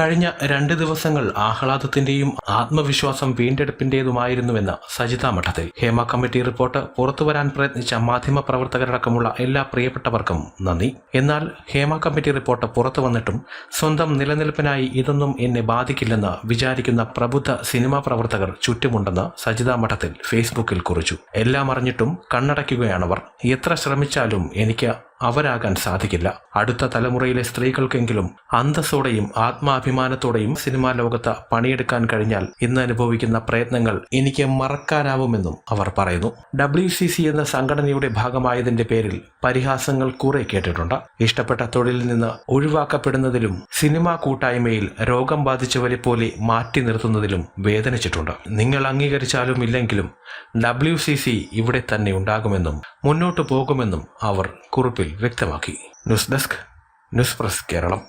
കഴിഞ്ഞ രണ്ട് ദിവസങ്ങൾ ആഹ്ലാദത്തിന്റെയും ആത്മവിശ്വാസം വീണ്ടെടുപ്പിന്റേതുമായിരുന്നുവെന്ന് സജിത മഠത്തിൽ ഹേമ കമ്മിറ്റി റിപ്പോർട്ട് പുറത്തുവരാൻ പ്രയത്നിച്ച മാധ്യമ പ്രവർത്തകരടക്കമുള്ള എല്ലാ പ്രിയപ്പെട്ടവർക്കും നന്ദി. എന്നാൽ ഹേമ കമ്മിറ്റി റിപ്പോർട്ട് പുറത്തു വന്നിട്ടും സ്വന്തം നിലനിൽപ്പിനായി ഇതൊന്നും എന്നെ ബാധിക്കില്ലെന്ന് വിചാരിക്കുന്ന പ്രബുദ്ധ സിനിമാ പ്രവർത്തകർ ചുറ്റുമുണ്ടെന്ന് സജിത മഠത്തിൽ ഫേസ്ബുക്കിൽ കുറിച്ചു. എല്ലാം അറിഞ്ഞിട്ടും കണ്ണടയ്ക്കുകയാണവർ. എത്ര ശ്രമിച്ചാലും എനിക്ക് അവരാകാൻ സാധിക്കില്ല. അടുത്ത തലമുറയിലെ സ്ത്രീകൾക്കെങ്കിലും അന്തസ്സോടെയും ആത്മാഭിമാനത്തോടെയും സിനിമാ ലോകത്ത് പണിയെടുക്കാൻ കഴിഞ്ഞാൽ ഇന്ന് അനുഭവിക്കുന്ന പ്രയത്നങ്ങൾ എനിക്ക് മറക്കാനാവുമെന്നും അവർ പറയുന്നു. ഡബ്ല്യു സി സി എന്ന സംഘടനയുടെ ഭാഗമായതിന്റെ പേരിൽ പരിഹാസങ്ങൾ കുറെ കേട്ടിട്ടുണ്ട്. ഇഷ്ടപ്പെട്ട തൊഴിലിൽ നിന്ന് ഒഴിവാക്കപ്പെടുന്നതിലും സിനിമാ കൂട്ടായ്മയിൽ രോഗം ബാധിച്ചവരെ പോലെ മാറ്റി നിർത്തുന്നതിലും വേദനിച്ചിട്ടുണ്ട്. നിങ്ങൾ അംഗീകരിച്ചാലും ഇല്ലെങ്കിലും ഡബ്ല്യു സി സി ഇവിടെ തന്നെ ഉണ്ടാകുമെന്നും മുന്നോട്ടു പോകുമെന്നും അവർ കുറിപ്പിൽ വ്യക്തമാക്കി. News desk news press Keralam.